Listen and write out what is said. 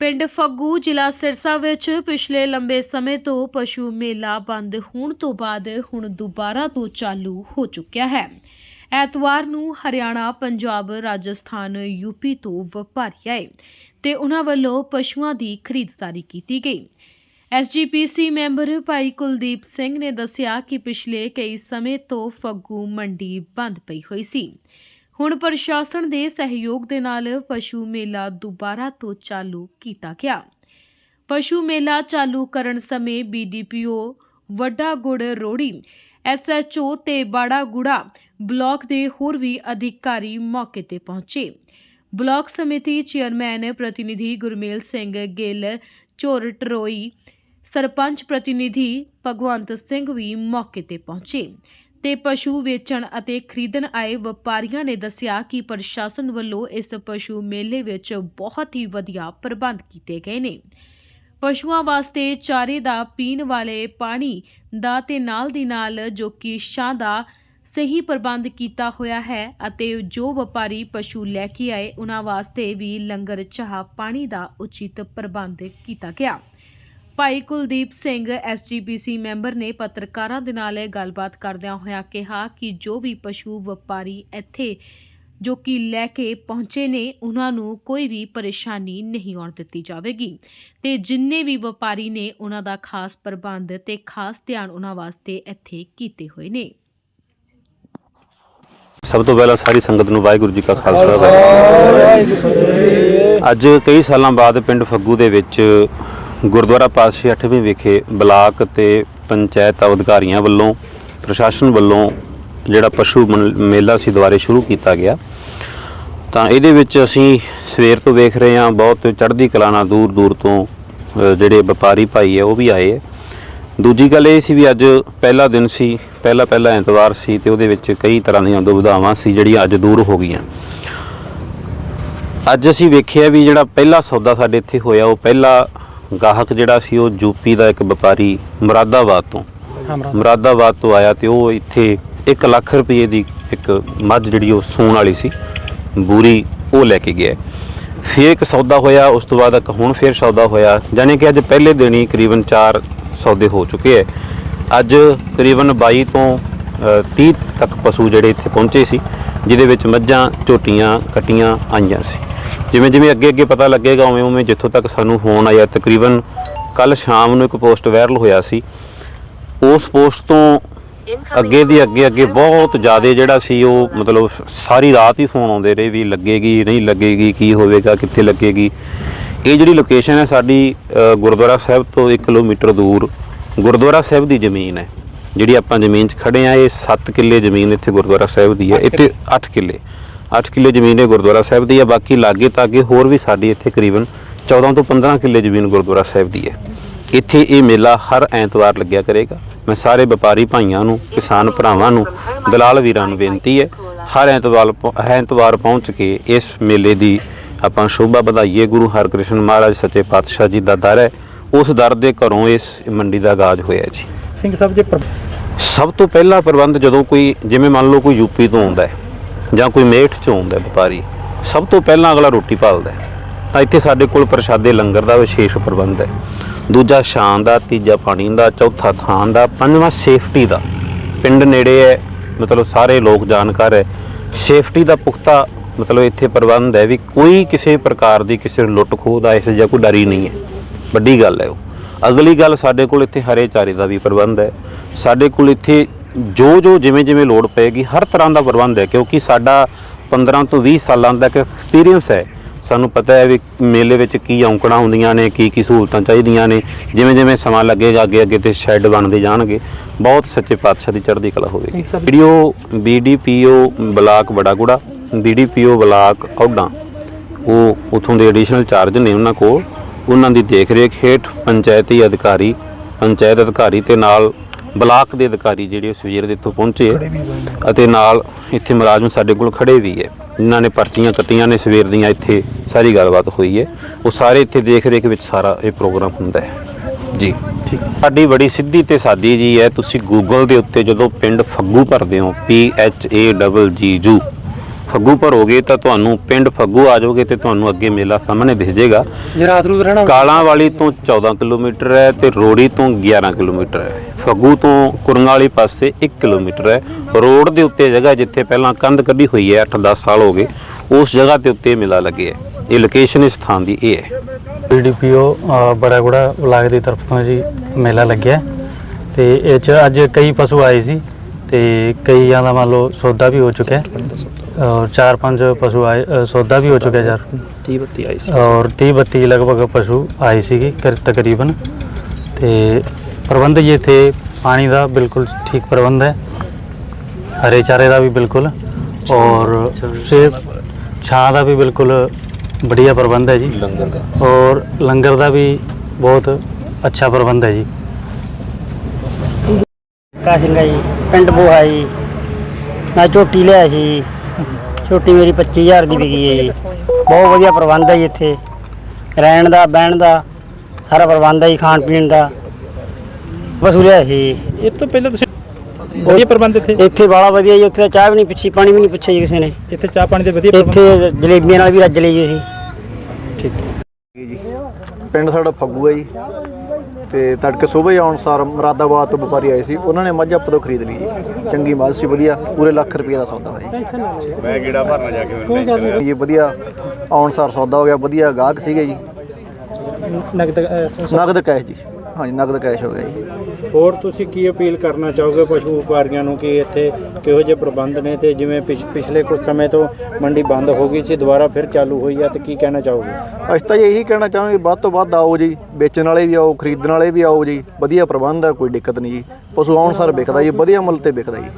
ਪਿੰਡ ਫੱਗੂ ਜ਼ਿਲ੍ਹਾ ਸਿਰਸਾ ਵਿੱਚ ਪਿਛਲੇ ਲੰਬੇ ਸਮੇਂ ਤੋਂ ਪਸ਼ੂ ਮੇਲਾ ਬੰਦ ਹੋਣ ਤੋਂ ਬਾਅਦ ਹੁਣ ਦੁਬਾਰਾ ਤੋਂ ਚਾਲੂ ਹੋ ਚੁੱਕਿਆ ਹੈ। ਐਤਵਾਰ ਨੂੰ ਹਰਿਆਣਾ, ਪੰਜਾਬ, ਰਾਜਸਥਾਨ ਯੂਪੀ ਤੋਂ ਵਪਾਰੀ ਆਏ ਤੇ ਉਹਨਾਂ ਵੱਲੋਂ ਪਸ਼ੂਆਂ ਦੀ ਖਰੀਦਦਾਰੀ ਕੀਤੀ ਗਈ। ਐਸਜੀਪੀਸੀ ਮੈਂਬਰ ਭਾਈ ਕੁਲਦੀਪ ਸਿੰਘ ਨੇ ਦੱਸਿਆ ਕਿ ਪਿਛਲੇ ਕਈ ਸਮੇਂ ਤੋਂ ਫੱਗੂ ਮੰਡੀ ਬੰਦ ਪਈ ਹੋਈ ਸੀ। ਹੁਣ ਪ੍ਰਸ਼ਾਸਨ ਦੇ ਸਹਿਯੋਗ ਦੇ ਨਾਲ ਪਸ਼ੂ ਮੇਲਾ ਦੁਬਾਰਾ ਤੋਂ ਚਾਲੂ ਕੀਤਾ ਗਿਆ। ਪਸ਼ੂ ਮੇਲਾ ਚਾਲੂ ਕਰਨ ਸਮੇਂ ਬੀਡੀਪੀਓ ਵੱਡਾ ਗੁੜ ਰੋੜੀ ਐਸਐਚਓ ਤੇ ਬਾੜਾ ਗੁੜਾ ਬਲਾਕ ਦੇ ਹੋਰ ਵੀ ਅਧਿਕਾਰੀ ਮੌਕੇ ਤੇ ਪਹੁੰਚੇ। ਬਲਾਕ ਸਮਿਤੀ ਚੇਅਰਮੈਨ ਪ੍ਰਤੀਨਿਧੀ ਗੁਰਮੇਲ ਸਿੰਘ ਗਿੱਲ, ਝੋਰ ਟਰੋਈ, ਸਰਪੰਚ ਪ੍ਰਤੀਨਿਧੀ ਭਗਵੰਤ ਸਿੰਘ ਵੀ ਮੌਕੇ ਤੇ ਪਹੁੰਚੇ। ਤੇ ਪਸ਼ੂ ਵੇਚਣ ਅਤੇ ਖਰੀਦਣ ਆਏ ਵਪਾਰੀਆਂ ਨੇ ਦੱਸਿਆ ਕਿ ਪ੍ਰਸ਼ਾਸਨ ਵੱਲੋਂ ਇਸ ਪਸ਼ੂ ਮੇਲੇ ਵਿੱਚ ਬਹੁਤ ਹੀ ਵਧੀਆ ਪ੍ਰਬੰਧ ਕੀਤੇ ਗਏ ਨੇ। ਪਸ਼ੂਆਂ ਵਾਸਤੇ ਚਾਰੇ ਦਾ ਪੀਣ ਵਾਲੇ ਪਾਣੀ ਦਾ ਤੇ ਨਾਲ ਦੀ ਨਾਲ ਜੋ ਕਿ ਛਾਂ ਦਾ ਸਹੀ ਪ੍ਰਬੰਧ ਕੀਤਾ ਹੋਇਆ ਹੈ ਅਤੇ ਜੋ ਵਪਾਰੀ ਪਸ਼ੂ ਲੈ ਕੇ ਆਏ, ਉਹਨਾਂ ਵਾਸਤੇ ਵੀ ਲੰਗਰ, ਚਾਹ, ਪਾਣੀ ਦਾ ਉਚਿਤ ਪ੍ਰਬੰਧ ਕੀਤਾ ਗਿਆ। ਭਾਈ ਕੁਲਦੀਪ ਸਿੰਘ ਐਸਜੀਪੀਸੀ ਮੈਂਬਰ ਨੇ ਪੱਤਰਕਾਰਾਂ ਦੇ ਨਾਲ ਇਹ ਗੱਲਬਾਤ ਕਰਦਿਆਂ ਹੋਇਆਂ ਕਿਹਾ ਕਿ ਜੋ ਵੀ ਪਸ਼ੂ ਵਪਾਰੀ ਇੱਥੇ ਜੋ ਕਿ ਲੈ ਕੇ ਪਹੁੰਚੇ ਨੇ, ਉਹਨਾਂ ਨੂੰ ਕੋਈ ਵੀ ਪਰੇਸ਼ਾਨੀ ਨਹੀਂ ਆਉਣ ਦਿੱਤੀ ਜਾਵੇਗੀ ਤੇ ਜਿੰਨੇ ਵੀ ਵਪਾਰੀ ਨੇ, ਉਹਨਾਂ ਦਾ ਖਾਸ ਪ੍ਰਬੰਧ ਤੇ ਖਾਸ ਧਿਆਨ ਉਹਨਾਂ ਵਾਸਤੇ ਇੱਥੇ ਕੀਤੇ ਹੋਏ ਨੇ ਸਭ ਤੋਂ ਪਹਿਲਾਂ ਸਾਰੀ ਸੰਗਤ ਨੂੰ ਵਾਹਿਗੁਰੂ ਜੀ ਕਾ ਖਾਲਸਾ, ਵਾਹਿਗੁਰੂ ਜੀ ਕੀ ਫਤਿਹ। ਅੱਜ ਕਈ ਸਾਲਾਂ ਬਾਅਦ ਪਿੰਡ ਫੱਗੂ ਦੇ ਵਿੱਚ ਗੁਰਦੁਆਰਾ ਪਾਤਸ਼ਾਹ 8ਵੀਂ ਵਿਖੇ ਬਲਾਕ ਤੇ ਪੰਚਾਇਤ ਅਧਿਕਾਰੀਆਂ ਵੱਲੋਂ, ਪ੍ਰਸ਼ਾਸਨ ਵੱਲੋਂ ਜਿਹੜਾ ਪਸ਼ੂ ਮਨ- ਮੇਲਾ ਸੀ ਦੁਬਾਰੇ ਸ਼ੁਰੂ ਕੀਤਾ ਗਿਆ। ਤਾਂ ਇਹਦੇ ਵਿੱਚ ਅਸੀਂ ਸਵੇਰ ਤੋਂ ਵੇਖ ਰਹੇ ਹਾਂ, ਬਹੁਤ ਚੜ੍ਹਦੀ ਕਲਾ ਨਾਲ ਦੂਰ ਦੂਰ ਤੋਂ ਜਿਹੜੇ ਵਪਾਰੀ ਭਾਈ ਹੈ ਉਹ ਵੀ ਆਏ ਹੈ। ਦੂਜੀ ਗੱਲ ਇਹ ਸੀ ਵੀ ਅੱਜ ਪਹਿਲਾ ਦਿਨ ਸੀ ਪਹਿਲਾ ਪਹਿਲਾ ਐਤਵਾਰ ਸੀ ਤੇ ਉਹਦੇ ਵਿੱਚ ਕਈ ਤਰ੍ਹਾਂ ਦੀਆਂ ਦੁਵਿਧਾਵਾਂ ਸੀ ਜਿਹੜੀਆਂ ਅੱਜ ਦੂਰ ਹੋ ਗਈਆਂ। ਅੱਜ ਅਸੀਂ ਵੇਖਿਆ ਵੀ ਜਿਹੜਾ ਪਹਿਲਾ ਸੌਦਾ ਸਾਡੇ ਇੱਥੇ ਹੋਇਆ, ਉਹ ਪਹਿਲਾ ਗਾਹਕ ਜਿਹੜਾ ਸੀ ਉਹ ਯੂਪੀ ਦਾ ਇੱਕ ਵਪਾਰੀ ਮੁਰਾਦਾਬਾਦ ਤੋਂ। ਮੁਰਾਦਾਬਾਦ। ਤੋਂ ਆਇਆ ਤੇ ਉਹ ਇੱਥੇ 1 ਲੱਖ ਰੁਪਏ ਦੀ ਇੱਕ ਮੱਝ ਜਿਹੜੀ ਉਹ ਸੂਣ ਵਾਲੀ ਸੀ ਬੂਰੀ ਉਹ ਲੈ ਕੇ ਗਿਆ। ਫਿਰ ਇੱਕ ਸੌਦਾ ਹੋਇਆ ਉਸ ਤੋਂ ਬਾਅਦ ਇੱਕ ਹੁਣ ਫਿਰ ਸੌਦਾ ਹੋਇਆ ਜਾਣੀ ਕਿ ਅੱਜ ਪਹਿਲੇ ਦਿਨ ਹੀ ਕਰੀਬਨ 4 ਸੌਦੇ ਹੋ ਚੁੱਕੇ ਹੈ ਅੱਜ ਕਰੀਬਨ 22 ਤੋਂ ਅ, 30 ਤੱਕ ਪਸ਼ੂ ਜਿਹੜੇ ਇੱਥੇ ਪਹੁੰਚੇ ਸੀ ਜਿਹਦੇ ਵਿੱਚ ਮੱਝਾਂ ਝੋਟੀਆਂ ਕਟੀਆਂ ਆਈਆਂ ਸੀ। ਜਿਵੇਂ ਜਿਵੇਂ ਅੱਗੇ ਅੱਗੇ ਪਤਾ ਲੱਗੇਗਾ ਉਵੇਂ ਉਵੇਂ ਜਿੱਥੋਂ ਤੱਕ ਸਾਨੂੰ ਫੋਨ ਆਇਆ ਤਕਰੀਬਨ ਕੱਲ ਸ਼ਾਮ ਨੂੰ ਇੱਕ ਪੋਸਟ ਵਾਇਰਲ ਹੋਇਆ ਸੀ। ਉਸ ਪੋਸਟ ਤੋਂ ਅੱਗੇ ਦੀ ਅੱਗੇ ਅੱਗੇ ਬਹੁਤ ਜ਼ਿਆਦਾ ਜਿਹੜਾ ਸੀ ਉਹ ਮਤਲਬ ਸਾਰੀ ਰਾਤ ਹੀ ਫੋਨ ਆਉਂਦੇ ਰਹੇ ਵੀ ਲੱਗੇਗੀ ਨਹੀਂ ਲੱਗੇਗੀ ਕੀ ਹੋਵੇਗਾ ਕਿੱਥੇ ਲੱਗੇਗੀ। ਇਹ ਜਿਹੜੀ ਲੋਕੇਸ਼ਨ ਹੈ ਸਾਡੀ ਗੁਰਦੁਆਰਾ ਸਾਹਿਬ ਤੋਂ 1 ਕਿਲੋਮੀਟਰ ਦੂਰ। ਗੁਰਦੁਆਰਾ ਸਾਹਿਬ ਦੀ ਜ਼ਮੀਨ ਹੈ। ਜਿਹੜੀ ਆਪਾਂ ਜ਼ਮੀਨ 'ਚ ਖੜੇ ਆ ਇਹ 7 ਕਿੱਲੇ ਜ਼ਮੀਨ ਇੱਥੇ ਗੁਰਦੁਆਰਾ ਸਾਹਿਬ ਦੀ ਹੈ। ਇੱਥੇ 8 ਕਿੱਲੇ। 8 ਕਿੱਲੇ ਜ਼ਮੀਨ ਇਹ ਗੁਰਦੁਆਰਾ ਸਾਹਿਬ ਦੀ ਹੈ ਬਾਕੀ ਲਾਗੇ ਤਾਗੇ ਹੋਰ ਵੀ ਸਾਡੀ ਇੱਥੇ ਕਰੀਬਨ 14 ਤੋਂ 15 ਕਿੱਲੇ ਜ਼ਮੀਨ ਗੁਰਦੁਆਰਾ ਸਾਹਿਬ ਦੀ ਹੈ। ਇੱਥੇ ਇਹ ਮੇਲਾ ਹਰ ਐਤਵਾਰ ਲੱਗਿਆ ਕਰੇਗਾ। ਮੈਂ ਸਾਰੇ ਵਪਾਰੀ ਭਾਈਆਂ ਨੂੰ ਕਿਸਾਨ ਭਰਾਵਾਂ ਨੂੰ ਦਲਾਲ ਵੀਰਾਂ ਨੂੰ ਬੇਨਤੀ ਹੈ ਹਰ ਐਤਵਾਰ ਐਤਵਾਰ ਪਹੁੰਚ ਕੇ ਇਸ ਮੇਲੇ ਦੀ ਆਪਾਂ ਸ਼ੋਭਾ ਵਧਾਈਏ। ਗੁਰੂ ਹਰਕ੍ਰਿਸ਼ਨ ਮਹਾਰਾਜ ਸੱਚੇ ਪਾਤਸ਼ਾਹ ਜੀ ਦਾ ਦਰ ਹੈ। ਉਸ ਦਰ ਦੇ ਘਰੋਂ ਇਸ ਮੰਡੀ ਦਾ ਆਗਾਜ਼ ਹੋਇਆ ਜੀ। ਸਿੰਘ ਸਾਹਿਬ ਜੇ ਸਭ ਤੋਂ ਪਹਿਲਾ ਪ੍ਰਬੰਧ ਜਦੋਂ ਕੋਈ ਜਿਵੇਂ ਮੰਨ ਲਓ ਕੋਈ ਯੂਪੀ ਤੋਂ ਆਉਂਦਾ ਹੈ ਜਾਂ ਕੋਈ ਮੇਠ ਚੋਂਦਾ ਵਪਾਰੀ, ਸਭ ਤੋਂ ਪਹਿਲਾਂ ਅਗਲਾ ਰੋਟੀ ਭਾਲਦਾ ਹੈ। ਤਾਂ ਇੱਥੇ ਸਾਡੇ ਕੋਲ ਪ੍ਰਸ਼ਾਦੇ ਲੰਗਰ ਦਾ ਵਿਸ਼ੇਸ਼ ਪ੍ਰਬੰਧ ਹੈ। ਦੂਜਾ ਸ਼ਾਨ ਦਾ, ਤੀਜਾ ਪਾਣੀ ਦਾ, ਚੌਥਾ ਥਾਂ ਦਾ, ਪੰਜਵਾਂ ਸੇਫਟੀ ਦਾ। ਪਿੰਡ ਨੇੜੇ ਹੈ, ਮਤਲਬ ਸਾਰੇ ਲੋਕ ਜਾਣਕਾਰ ਹੈ। ਸੇਫਟੀ ਦਾ ਪੁਖਤਾ ਮਤਲਬ ਇੱਥੇ ਪ੍ਰਬੰਧ ਹੈ ਵੀ ਕੋਈ ਕਿਸੇ ਪ੍ਰਕਾਰ ਦੀ ਕਿਸੇ ਲੁੱਟ ਖੋਹ ਦਾ ਇਸ ਜਿਹਾ ਕੋਈ ਡਰੀ ਨਹੀਂ ਹੈ। ਵੱਡੀ ਗੱਲ ਹੈ ਉਹ। ਅਗਲੀ ਗੱਲ ਸਾਡੇ ਕੋਲ ਇੱਥੇ ਹਰੇ ਚਾਰੇ ਦਾ ਵੀ ਪ੍ਰਬੰਧ ਹੈ। ਸਾਡੇ ਕੋਲ ਇੱਥੇ ਜੋ ਜੋ ਜਿਵੇਂ ਜਿਵੇਂ ਲੋੜ ਪਏਗੀ ਹਰ ਤਰ੍ਹਾਂ ਦਾ ਪ੍ਰਬੰਧ ਹੈ ਕਿਉਂਕਿ ਸਾਡਾ 15 ਤੋਂ 20 ਸਾਲਾਂ ਦਾ ਇੱਕ ਐਕਸਪੀਰੀਅੰਸ ਹੈ। ਸਾਨੂੰ ਪਤਾ ਹੈ ਵੀ ਮੇਲੇ ਵਿੱਚ ਕੀ ਔਂਕੜਾਂ ਹੁੰਦੀਆਂ ਨੇ ਕੀ ਕੀ ਸਹੂਲਤਾਂ ਚਾਹੀਦੀਆਂ ਨੇ। ਜਿਵੇਂ ਜਿਵੇਂ ਸਮਾਂ ਲੱਗੇਗਾ ਅੱਗੇ ਅੱਗੇ ਤੇ ਸ਼ੈੱਡ ਬਣਦੇ ਜਾਣਗੇ। ਬਹੁਤ ਸੱਚੇ ਪਾਤਸ਼ਾਹ ਦੀ ਚੜ੍ਹਦੀ ਕਲਾ ਹੋਵੇਗੀ। VDO BDPO block Baragudha BDPO block ਔਡਾ ਉਹ ਉਥੋਂ ਦੇ ਐਡੀਸ਼ਨਲ ਚਾਰਜ ਨੇ ਉਹਨਾਂ ਕੋਲ। ਉਹਨਾਂ ਦੀ ਦੇਖ ਰੇਖ ਹੇਠ ਪੰਚਾਇਤੀ ਅਧਿਕਾਰੀ ਪੰਚਾਇਤ ਅਧਿਕਾਰੀ ਤੇ ਨਾਲ ਬਲਾਕ ਦੇ ਅਧਿਕਾਰੀ ਜਿਹੜੇ ਉਹ ਸਵੇਰ ਦੇ ਇੱਥੋਂ ਪਹੁੰਚੇ ਅਤੇ ਨਾਲ ਇੱਥੇ ਮੁਲਾਜ਼ਮ ਸਾਡੇ ਕੋਲ ਖੜੇ ਵੀ ਹੈ ਜਿਨ੍ਹਾਂ ਨੇ ਪਰਚੀਆਂ ਕੱਟੀਆਂ ਨੇ ਸਵੇਰ ਦੀਆਂ ਇੱਥੇ ਸਾਰੀ ਗੱਲਬਾਤ ਹੋਈ ਹੈ। ਉਹ ਸਾਰੇ ਇੱਥੇ ਦੇਖ ਰੇਖ ਵਿੱਚ ਸਾਰਾ ਇਹ ਪ੍ਰੋਗਰਾਮ ਹੁੰਦਾ ਹੈ। ਜੀ। ਠੀਕ ਸਾਡੀ ਬੜੀ ਸਿੱਧੀ ਤੇ ਸਾਦੀ ਜੀ ਹੈ। ਤੁਸੀਂ ਗੂਗਲ ਦੇ ਉੱਤੇ ਜਦੋਂ ਪਿੰਡ ਫੱਗੂ ਭਰਦੇ ਹੋ P H A G G ਜੂ ਫੱਗੂ ਭਰੋਗੇ ਤਾਂ ਤੁਹਾਨੂੰ ਪਿੰਡ ਫੱਗੂ ਆ ਜਾਓਗੇ ਤੇ ਤੁਹਾਨੂੰ ਅੱਗੇ ਮੇਲਾ ਸਾਹਮਣੇ ਦਿਖ ਜਾਏਗਾ। ਜੇ ਰਾਤ ਨੂੰ ਰਹਿਣਾ ਕਾਲਾਂ ਵਾਲੀ ਤੋਂ 14 ਕਿਲੋਮੀਟਰ ਹੈ ਤੇ ਰੋੜੀ ਤੋਂ 11 ਕਿਲੋਮੀਟਰ ਹੈ। ਫੱਗੂ ਤੋਂ ਕੁਰੰਗਾਂ ਵਾਲੀ ਪਾਸੇ 1 ਕਿਲੋਮੀਟਰ ਹੈ। ਰੋਡ ਦੇ ਉੱਤੇ ਜਗ੍ਹਾ ਜਿੱਥੇ ਪਹਿਲਾਂ ਕੰਧ ਕੱਢੀ ਹੋਈ ਹੈ 8-10 ਸਾਲ ਹੋ ਗਏ ਉਸ ਜਗ੍ਹਾ ਤੇ ਉੱਤੇ ਮੇਲਾ ਲੱਗਿਆ ਹੈ। ਇਹ ਲੋਕੇਸ਼ਨ ਇਸ ਥਾਂ ਦੀ ਇਹ ਹੈ। ਬੀਡੀਪੀਓ ਬੜਾਗੁੜਾ ਬਲਾਕ ਦੀ ਤਰਫ ਤੋਂ ਜੀ ਮੇਲਾ ਲੱਗਿਆ ਤੇ ਇਹ ਚ ਅੱਜ ਕਈ ਪਸ਼ੂ ਆਏ ਸੀ ਤੇ ਕਈਆਂ ਦਾ ਮੰਨ ਲਓ ਸੌਦਾ ਵੀ ਹੋ ਚੁੱਕਿਆ ਔਰ ਚਾਰ ਪੰਜ ਪਸ਼ੂ ਆਏ ਸੌਦਾ ਵੀ ਹੋ ਚੁੱਕਿਆ ਯਾਰ। 30 32 ਆਈ ਸੀ। ਔਰ 30 32 ਲਗਭਗ ਪਸ਼ੂ ਆਏ ਸੀਗੇ ਕਰ- ਤਕਰੀਬਨ। ਤੇ ਪ੍ਰਬੰਧ ਜੀ ਇੱਥੇ ਪਾਣੀ ਦਾ ਬਿਲਕੁਲ ਠੀਕ ਪ੍ਰਬੰਧ ਹੈ। ਹਰੇ ਚਾਰੇ ਦਾ ਵੀ ਬਿਲਕੁਲ ਔਰ ਸੇ ਛਾਂ ਦਾ ਵੀ ਬਿਲਕੁਲ ਵਧੀਆ ਪ੍ਰਬੰਧ ਹੈ ਜੀ। ਔਰ ਲੰਗਰ ਦਾ ਵੀ ਬਹੁਤ ਅੱਛਾ ਪ੍ਰਬੰਧ ਹੈ ਜੀ। ਕਾਸ਼ਿੰਗਾ ਜੀ ਪਿੰਡ ਬੋਹਾ ਜੀ। ਮੈਂ ਝੋਟੀ ਲਿਆ ਸੀ। ਝੋਟੀ ਮੇਰੀ 25000 ਦੀ ਵਿਕੀ ਹੈ ਜੀ। ਬਹੁਤ ਵਧੀਆ ਪ੍ਰਬੰਧ ਹੈ ਜੀ ਇੱਥੇ। ਰਹਿਣ ਦਾ ਬਹਿਣ ਦਾ ਸਾਰਾ ਪ੍ਰਬੰਧ ਹੈ ਜੀ ਖਾਣ ਪੀਣ ਦਾ। ਪਸ਼ੂ ਲਿਆ ਸੀ। ਜੀ। ਇਹ ਤੋਂ ਪਹਿਲਾਂ ਤੁਸੀਂ ਵਧੀਆ ਪ੍ਰਬੰਧ ਇੱਥੇ? ਇੱਥੇ ਬਾਲਾ ਵਧੀਆ ਜੀ ਉੱਥੇ ਤਾਂ ਚਾਹ ਵੀ ਨਹੀਂ ਪੁੱਛੀ ਪਾਣੀ ਵੀ ਨਹੀਂ ਪੁੱਛਿਆ ਜੀ ਕਿਸੇ ਨੇ। ਇੱਥੇ ਚਾਹ ਪਾਣੀ ਦੇ ਵਧੀਆ ਪ੍ਰਬੰਧ ਇੱਥੇ ਜਲੇਬੀਆਂ ਨਾਲ ਵੀ ਰੱਜ ਲਈ ਜੀ ਅਸੀਂ। ਜੀ ਪਿੰਡ ਸਾਡਾ ਫੱਗੂ ਹੈ ਜੀ। ਤੇ ਤੜਕੇ ਸਵੇਰ ਆਉਣ ਸਾਰ ਮੁਰਾਦਾਬਾਦ ਤੋਂ ਵਪਾਰੀ ਆਏ ਸੀ। ਉਹਨਾਂ ਨੇ ਮੱਝ ਆਪਾਂ ਤੋਂ ਖਰੀਦ ਲਈ ਜੀ। ਚੰਗੀ ਮੱਝ ਸੀ ਵਧੀਆ। ਪੂਰੇ ਲੱਖ ਰੁਪਏ ਦਾ ਸੌਦਾ ਹੋਇਆ ਜੀ। ਮੈਂ ਕਿਹੜਾ ਭਰਨਾ ਜਾ ਕੇ ਜੀ ਵਧੀਆ। ਆਉਣ ਸਾਰ ਸੌਦਾ ਹੋ ਗਿਆ ਵਧੀਆ ਗਾਹਕ ਸੀਗੇ ਜੀ। ਨਗਦ ਅਹ, ਸ- ਨਗਦ ਕੈਸ਼ ਜੀ। ਹਾਂਜੀ ਨਗਦ ਕੈਸ਼ ਹੋ ਗਿਆ ਜੀ। ਹੋਰ ਤੁਸੀਂ ਕੀ ਅਪੀਲ ਕਰਨਾ ਚਾਹੋਗੇ ਪਸ਼ੂ ਵਪਾਰੀਆਂ ਨੂੰ ਕਿ ਇੱਥੇ ਕਿਹੋ ਜਿਹੇ ਪ੍ਰਬੰਧ ਨੇ ਤੇ ਜਿਵੇਂ ਪਿਛ- ਪਿਛਲੇ ਕੁਝ ਸਮੇਂ ਤੋਂ ਮੰਡੀ ਬੰਦ ਹੋ ਗਈ ਸੀ, ਦੁਬਾਰਾ ਫਿਰ ਚਾਲੂ ਹੋਈ ਆ ਤੇ ਕੀ ਕਹਿਣਾ ਚਾਹੋਗੇ? ਅਸੀਂ ਤਾਂ ਜੀ ਇਹੀ ਕਹਿਣਾ ਚਾਹਾਂਗੇ ਵੱਧ ਤੋਂ ਵੱਧ ਆਓ ਜੀ, ਵੇਚਣ ਵਾਲੇ ਵੀ ਆਓ, ਖਰੀਦਣ ਵਾਲੇ ਵੀ ਆਓ ਜੀ, ਵਧੀਆ ਪ੍ਰਬੰਧ ਹੈ ਕੋਈ ਦਿੱਕਤ ਨਹੀਂ ਜੀ। ਪਸ਼ੂ ਆਉਣ ਸਾਰ ਵਿਕਦਾ ਜੀ, ਵਧੀਆ ਮੁੱਲ ਤੇ ਵਿਕਦਾ ਜੀ।